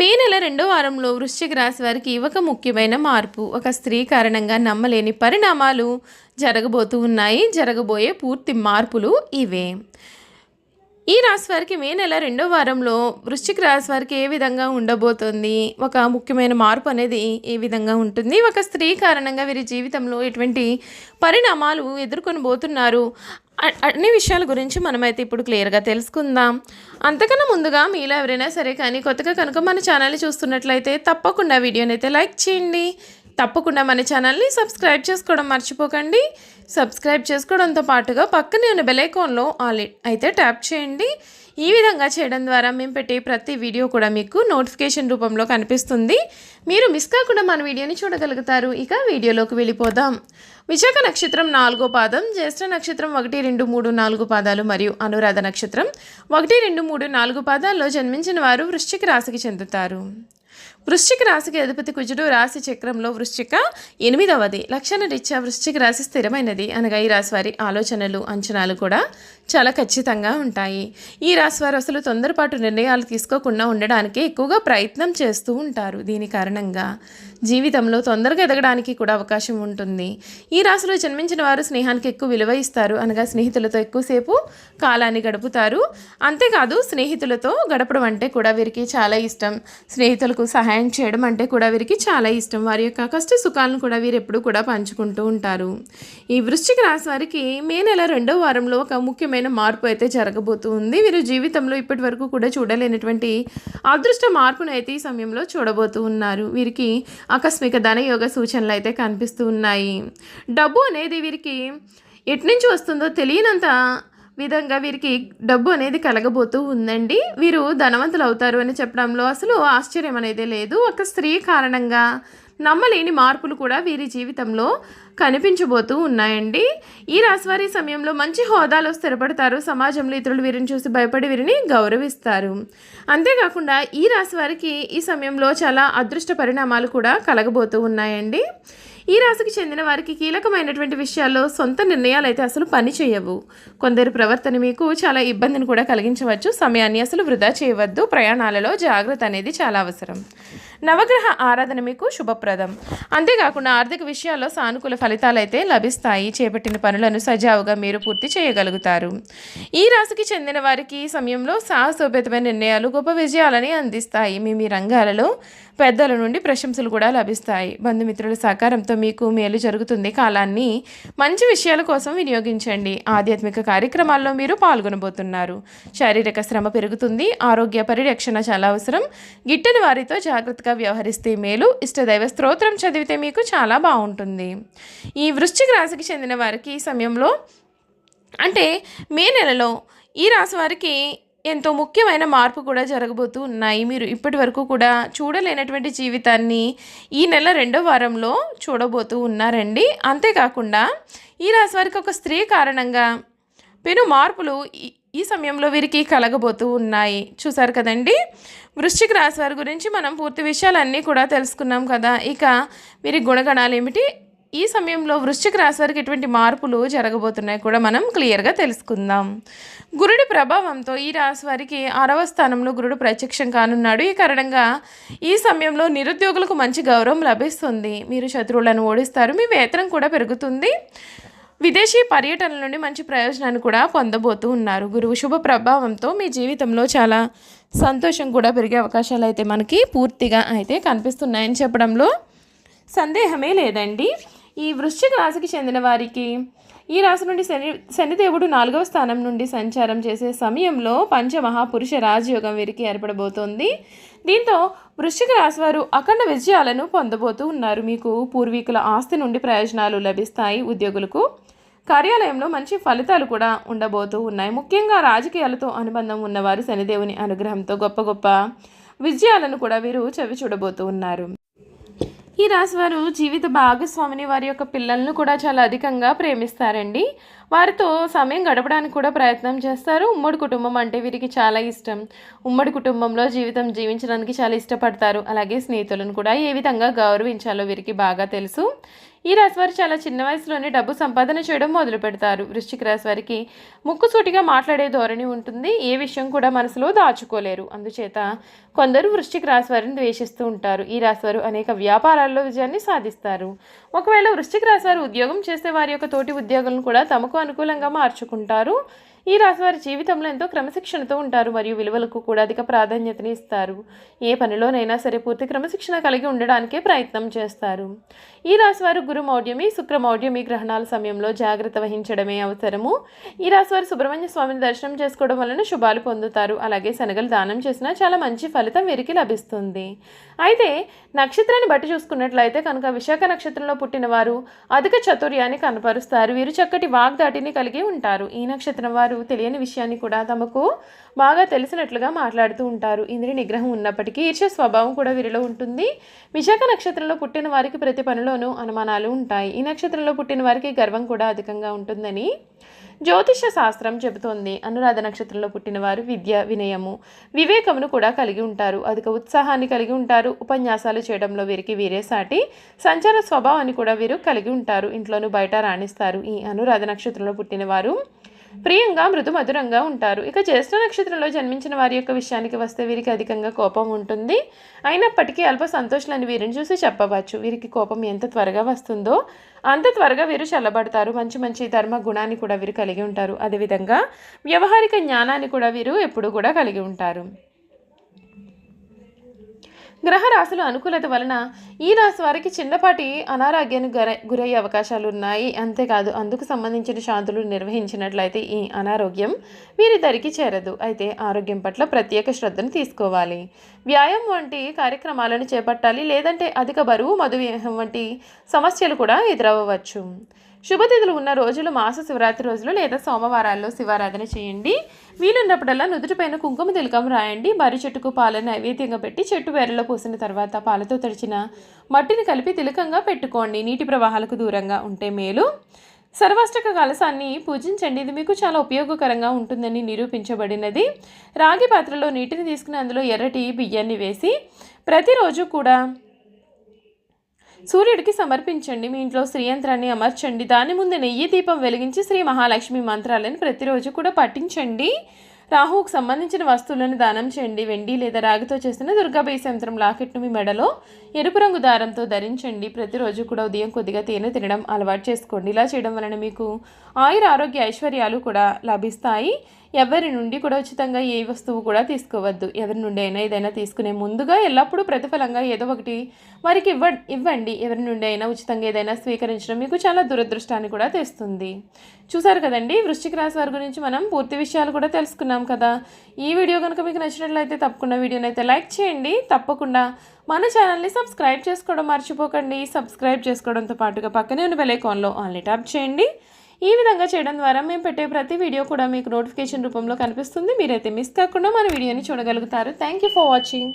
మే నెల రెండో వారంలో వృశ్చిక రాశి వారికి ఒక ముఖ్యమైన మార్పు. ఒక స్త్రీ కారణంగా నమ్మలేని పరిణామాలు జరగబోతూ ఉన్నాయి. జరగబోయే పూర్తి మార్పులు ఇవే. ఈ రాశి వారికి మే నెల రెండో వారంలో వృశ్చిక రాశి వారికి ఏ విధంగా ఉండబోతుంది? ఒక ముఖ్యమైన మార్పు అనేది ఏ విధంగా ఉంటుంది? ఒక స్త్రీ కారణంగా వీరి జీవితంలో ఎటువంటి పరిణామాలు ఎదుర్కొని పోతున్నారు అన్ని విషయాల గురించి మనమైతే ఇప్పుడు క్లియర్గా తెలుసుకుందాం. అంతకన్నా ముందుగా మీలో ఎవరైనా సరే కానీ కొత్తగా కనుక మన ఛానల్ చూస్తున్నట్లయితే తప్పకుండా వీడియోని అయితే లైక్ చేయండి. తప్పకుండా మన ఛానల్ని సబ్స్క్రైబ్ చేసుకోవడం మర్చిపోకండి. సబ్స్క్రైబ్ చేసుకోవడంతో పాటుగా పక్కనే ఉన్న బెలైకాన్లో ఆల్ అయితే ట్యాప్ చేయండి. ఈ విధంగా చేయడం ద్వారా మేము పెట్టే ప్రతి వీడియో కూడా మీకు నోటిఫికేషన్ రూపంలో కనిపిస్తుంది. మీరు మిస్ కాకుండా మన వీడియోని చూడగలుగుతారు. ఇక వీడియోలోకి వెళ్ళిపోదాం. విశాఖ నక్షత్రం నాలుగో పాదం జ్యేష్ఠ నక్షత్రం ఒకటి రెండు మూడు నాలుగు పాదాలు మరియు అనురాధ నక్షత్రం ఒకటి రెండు మూడు నాలుగు పాదాల్లో జన్మించిన వారు వృశ్చిక రాశికి చెందుతారు. వృశ్చిక రాశికి అధిపతి కుజుడు రాశి చక్రంలో వృశ్చిక ఎనిమిదవది. లక్షణ రీత్యా వృశ్చిక రాశి స్థిరమైనది. అనగా ఈ రాశి వారి ఆలోచనలు అంచనాలు కూడా చాలా ఖచ్చితంగా ఉంటాయి. ఈ రాశి వారు అసలు తొందరపాటు నిర్ణయాలు తీసుకోకుండా ఉండడానికి ఎక్కువగా ప్రయత్నం చేస్తూ ఉంటారు. దీని కారణంగా జీవితంలో తొందరగా ఎదగడానికి కూడా అవకాశం ఉంటుంది. ఈ రాశిలో జన్మించిన వారు స్నేహానికి ఎక్కువ విలువ ఇస్తారు. అనగా స్నేహితులతో ఎక్కువసేపు కాలాన్ని గడుపుతారు. అంతేకాదు స్నేహితులతో గడపడం అంటే కూడా వీరికి చాలా ఇష్టం. స్నేహితులకు సహాయం చేయడం అంటే కూడా వీరికి చాలా ఇష్టం. వారి యొక్క కష్ట సుఖాలను కూడా వీరు ఎప్పుడూ కూడా పంచుకుంటూ ఉంటారు. ఈ వృశ్చిక రాశి వారికి మే నెల రెండో వారంలో ఒక ముఖ్యమైన మార్పు అయితే జరగబోతూ ఉంది. వీరు జీవితంలో ఇప్పటి వరకు కూడా చూడలేనటువంటి అదృష్ట మార్పును అయితే ఈ సమయంలో చూడబోతూ ఉన్నారు. వీరికి ఆకస్మిక ధనయోగ సూచనలు అయితే కనిపిస్తూ ఉన్నాయి. డబ్బు అనేది వీరికి ఎట్నుంచి వస్తుందో తెలియనంత విధంగా వీరికి డబ్బు అనేది కలగబోతూ ఉందండి. వీరు ధనవంతులు అవుతారు అని చెప్పడంలో అసలు ఆశ్చర్యం అనేది లేదు. ఒక స్త్రీ కారణంగా నమ్మలేని మార్పులు కూడా వీరి జీవితంలో కనిపించబోతూ ఉన్నాయండి. ఈ రాశివారి సమయంలో మంచి హోదాలో స్థిరపడతారు. సమాజంలో ఇతరులు వీరిని చూసి భయపడి వీరిని గౌరవిస్తారు. అంతేకాకుండా ఈ రాశివారికి ఈ సమయంలో చాలా అదృష్ట పరిణామాలు కూడా కలగబోతూ ఉన్నాయండి. ఈ రాశికి చెందిన వారికి కీలకమైనటువంటి విషయాల్లో సొంత నిర్ణయాలు అయితే అసలు పని చేయవు. కొందరి ప్రవర్తన మీకు చాలా ఇబ్బందిని కూడా కలిగించవచ్చు. సమయాన్ని అసలు వృధా చేయవద్దు. ప్రయాణాలలో జాగ్రత్త అనేది చాలా అవసరం. నవగ్రహ ఆరాధన మీకు శుభప్రదం. అంతేకాకుండా ఆర్థిక విషయాల్లో సానుకూల ఫలితాలు అయితే లభిస్తాయి. చేపట్టిన పనులను సజావుగా మీరు పూర్తి చేయగలుగుతారు. ఈ రాశికి చెందిన వారికి ఈ సమయంలో సాహసోపేతమైన నిర్ణయాలు గొప్ప విజయాలని అందిస్తాయి. మీ మీ రంగాలలో పెద్దల నుండి ప్రశంసలు కూడా లభిస్తాయి. బంధుమిత్రుల సహకారంతో మీకు మేలు జరుగుతుంది. కాలాన్ని మంచి విషయాల కోసం వినియోగించండి. ఆధ్యాత్మిక కార్యక్రమాల్లో మీరు పాల్గొనబోతున్నారు. శారీరక శ్రమ పెరుగుతుంది. ఆరోగ్య పరిరక్షణ చాలా అవసరం. గిట్టని వారితో జాగ్రత్తగా వ్యవహరిస్తే మేలు. ఇష్టదైవ స్తోత్రం చదివితే మీకు చాలా బాగుంటుంది. ఈ వృశ్చిక రాశికి చెందిన వారికి ఈ సమయంలో అంటే మే నెలలో ఈ రాశి వారికి ఎంతో ముఖ్యమైన మార్పు కూడా జరగబోతూ ఉన్నాయి. మీరు ఇప్పటి వరకు కూడా చూడలేనటువంటి జీవితాన్ని ఈ నెల రెండో వారంలో చూడబోతూ ఉన్నారండి. అంతేకాకుండా ఈ రాశి వారికి ఒక స్త్రీ కారణంగా పెను మార్పులు ఈ- ఈ సమయంలో వీరికి కలగబోతూ ఉన్నాయి. చూసారు కదండి? వృశ్చిక రాశి వారి గురించి మనం పూర్తి విషయాలన్నీ కూడా తెలుసుకున్నాం కదా. ఇక వీరి గుణగణాలు ఏమిటి ఈ సమయంలో వృశ్చిక రాశి వారికి ఎటువంటి మార్పులు జరగబోతున్నాయి కూడా మనం క్లియర్గా తెలుసుకుందాం. గురుడి ప్రభావంతో ఈ రాశి వారికి ఆరవ స్థానంలో గురుడు ప్రత్యక్షం కానున్నాడు. ఈ కారణంగా ఈ సమయంలో నిరుద్యోగులకు మంచి గౌరవం లభిస్తుంది. మీరు శత్రువులను ఓడిస్తారు. మీ వేతనం కూడా పెరుగుతుంది. విదేశీ పర్యటనల నుండి మంచి ప్రయోజనాన్ని కూడా పొందబోతూ ఉన్నారు. గురువు శుభ ప్రభావంతో మీ జీవితంలో చాలా సంతోషం కూడా పెరిగే అవకాశాలు అయితే మనకి పూర్తిగా అయితే కనిపిస్తున్నాయని చెప్పడంలో సందేహమే లేదండి. ఈ వృశ్చిక రాశికి చెందిన వారికి ఈ రాశి నుండి శని శనిదేవుడు నాలుగవ స్థానం నుండి సంచారం చేసే సమయంలో పంచమహాపురుష రాజయోగం వీరికి ఏర్పడబోతోంది. దీంతో వృశ్చిక రాశి వారు అఖండ విజయాలను పొందబోతూ ఉన్నారు. మీకు పూర్వీకుల ఆస్తి నుండి ప్రయోజనాలు లభిస్తాయి ఉద్యోగులకు. కార్యాలయంలో మంచి ఫలితాలు కూడా ఉండబోతూ ఉన్నాయి. ముఖ్యంగా రాజకీయాలతో అనుబంధం ఉన్నవారు శనిదేవుని అనుగ్రహంతో గొప్ప గొప్ప విజయాలను కూడా వీరు చవి చూడబోతూ ఉన్నారు. ఈ రాశి వారు జీవిత భాగస్వామిని వారి యొక్క పిల్లలను కూడా చాలా అధికంగా ప్రేమిస్తారండి. వారితో సమయం గడపడానికి కూడా ప్రయత్నం చేస్తారు. ఉమ్మడి కుటుంబం అంటే వీరికి చాలా ఇష్టం. ఉమ్మడి కుటుంబంలో జీవితం జీవించడానికి చాలా ఇష్టపడతారు. అలాగే స్నేహితులను కూడా ఏ విధంగా గౌరవించాలో వీరికి బాగా తెలుసు. ఈ రాశివారు చాలా చిన్న వయసులోనే డబ్బు సంపాదన చేయడం మొదలు పెడతారు. వృశ్చిక రాశి వారికి ముక్కుసూటిగా మాట్లాడే ధోరణి ఉంటుంది. ఏ విషయం కూడా మనసులో దాచుకోలేరు. అందుచేత కొందరు వృశ్చిక రాశి వారిని ద్వేషిస్తూ ఉంటారు. ఈ రాశివారు అనేక వ్యాపారాల్లో విజయాన్ని సాధిస్తారు. ఒకవేళ వృశ్చిక రాశి వారు ఉద్యోగం చేసే వారి యొక్క తోటి ఉద్యోగులను కూడా తమకు అనుకూలంగా మార్చుకుంటారు. ఈ రాశివారి జీవితంలో ఎంతో క్రమశిక్షణతో ఉంటారు మరియు విలువలకు కూడా అధిక ప్రాధాన్యతని ఇస్తారు. ఏ పనిలోనైనా సరే పూర్తి క్రమశిక్షణ కలిగి ఉండడానికే ప్రయత్నం చేస్తారు. ఈ రాశివారు గురు మౌఢ్యమి శుక్ర మౌఢ్యమి గ్రహణాల సమయంలో జాగ్రత్త వహించడమే అవసరము. ఈ రాశివారు సుబ్రహ్మణ్య స్వామిని దర్శనం చేసుకోవడం వలన శుభాలు పొందుతారు. అలాగే శనగలు దానం చేసినా చాలా మంచి ఫలితం వీరికి లభిస్తుంది. అయితే నక్షత్రాన్ని బట్టి చూసుకున్నట్లయితే కనుక విశాఖ నక్షత్రంలో పుట్టిన వారు అధిక చతుర్యాన్ని కనపరుస్తారు. వీరు చక్కటి వాగ్దాటిని కలిగి ఉంటారు. ఈ నక్షత్రం వారు తెలియని విషయాన్ని కూడా తమకు బాగా తెలిసినట్లుగా మాట్లాడుతూ ఉంటారు. ఇంద్రి నిగ్రహం ఉన్నప్పటికీ ఈర్ష్య స్వభావం కూడా వీరిలో ఉంటుంది. విశాఖ నక్షత్రంలో పుట్టిన వారికి ప్రతి పనిలోనూ అనుమానాలు ఉంటాయి. ఈ నక్షత్రంలో పుట్టిన వారికి గర్వం కూడా అధికంగా ఉంటుందని జ్యోతిష శాస్త్రం చెబుతోంది. అనురాధ నక్షత్రంలో పుట్టిన వారు విద్య వినయము వివేకమును కూడా కలిగి ఉంటారు. అధిక ఉత్సాహాన్ని కలిగి ఉంటారు. ఉపన్యాసాలు చేయడంలో వీరికి వీరే సాటి సంచార స్వభావాన్ని కూడా వీరు కలిగి ఉంటారు. ఇంట్లోనూ బయట రాణిస్తారు. ఈ అనురాధ నక్షత్రంలో పుట్టిన వారు ప్రియంగా మృదు మధురంగా ఉంటారు. ఇక జ్యేష్ఠ నక్షత్రంలో జన్మించిన వారి యొక్క విషయానికి వస్తే వీరికి అధికంగా కోపం ఉంటుంది. అయినప్పటికీ అల్ప సంతోషాలను వీరిని చూసి చెప్పవచ్చు. వీరికి కోపం ఎంత త్వరగా వస్తుందో అంత త్వరగా వీరు చల్లబడతారు. మంచి మంచి ధర్మ గుణాన్ని కూడా వీరు కలిగి ఉంటారు. అదేవిధంగా వ్యవహారిక జ్ఞానాన్ని కూడా వీరు ఎప్పుడు కూడా కలిగి ఉంటారు. గ్రహరాశులు అనుకూలత వలన ఈ రాశి వారికి చిన్నపాటి అనారోగ్యానికి గురయ్యే అవకాశాలు ఉన్నాయి అంతేకాదు అందుకు సంబంధించిన శాంతులు నిర్వహించినట్లయితే ఈ అనారోగ్యం వీరి చేరదు. అయితే ఆరోగ్యం పట్ల ప్రత్యేక శ్రద్ధను తీసుకోవాలి. వ్యాయామం వంటి కార్యక్రమాలను చేపట్టాలి. లేదంటే అధిక బరువు మధుమేహం వంటి సమస్యలు కూడా ఎదురవ్వచ్చు. శుభతిథులు ఉన్న రోజులు మాస శివరాత్రి రోజులు లేదా సోమవారాల్లో శివారాధన చేయండి. వీలున్నప్పుడల్లా నుదుటిపైన కుంకుమ తిలకం రాయండి. మర్రి చెట్టుకు పాలను నైవేద్యంగా పెట్టి చెట్టు వేరలో పోసిన తర్వాత పాలతో తడిచిన మట్టిని కలిపి తిలకంగా పెట్టుకోండి. నీటి ప్రవాహాలకు దూరంగా ఉంటే మేలు. సర్వాష్టక కలసాన్ని పూజించండి. ఇది మీకు చాలా ఉపయోగకరంగా ఉంటుందని నిరూపించబడినది. రాగి పాత్రలో నీటిని తీసుకుని అందులో ఎర్రటి బియ్యాన్ని వేసి ప్రతిరోజు కూడా సూర్యుడికి సమర్పించండి మీ ఇంట్లో శ్రీయంత్రాన్ని అమర్చండి దాని ముందు నెయ్యి దీపం వెలిగించి శ్రీ మహాలక్ష్మి మంత్రాలను ప్రతిరోజు కూడా పఠించండి. రాహువుకు సంబంధించిన వస్తువులను దానం చేయండి వెండి లేదా రాగితో చేసిన దుర్గాబాయి యంత్రం లాకెట్ను మీ మెడలో ఎరుపు రంగు దారంతో ధరించండి. ప్రతిరోజు కూడా ఉదయం కొద్దిగా తేనె తినడం అలవాటు చేసుకోండి. ఇలా చేయడం వలన మీకు ఆయుర ఆరోగ్య ఐశ్వర్యాలు కూడా లభిస్తాయి. ఎవరి నుండి కూడా ఉచితంగా ఏ వస్తువు కూడా తీసుకోవద్దు. ఎవరి నుండి అయినా ఏదైనా తీసుకునే ముందుగా ఎల్లప్పుడూ ప్రతిఫలంగా ఏదో ఒకటి వారికి ఇవ్వ ఇవ్వండి. ఎవరి నుండి అయినా ఉచితంగా ఏదైనా స్వీకరించడం మీకు చాలా దురదృష్టాన్ని కూడా తెస్తుంది. చూసారు కదండి? వృశ్చిక రాశి వారి గురించి మనం పూర్తి విషయాలు కూడా తెలుసుకున్నాం కదా. ఈ వీడియో కనుక మీకు నచ్చినట్లయితే తప్పకుండా వీడియోని అయితే లైక్ చేయండి. తప్పకుండా మన ఛానల్ని సబ్స్క్రైబ్ చేసుకోవడం మర్చిపోకండి. సబ్స్క్రైబ్ చేసుకోవడంతో పాటుగా పక్కనే ఉన్న బెలైకాన్లో ఆన్లీ ట్యాప్ చేయండి. ఈ విధంగా చేయడం ద్వారా మేము పెట్టే ప్రతి వీడియో కూడా మీకు నోటిఫికేషన్ రూపంలో కనిపిస్తుంది. మీరైతే మిస్ కాకుండా మన వీడియోని చూడగలుగుతారు. Thank you for watching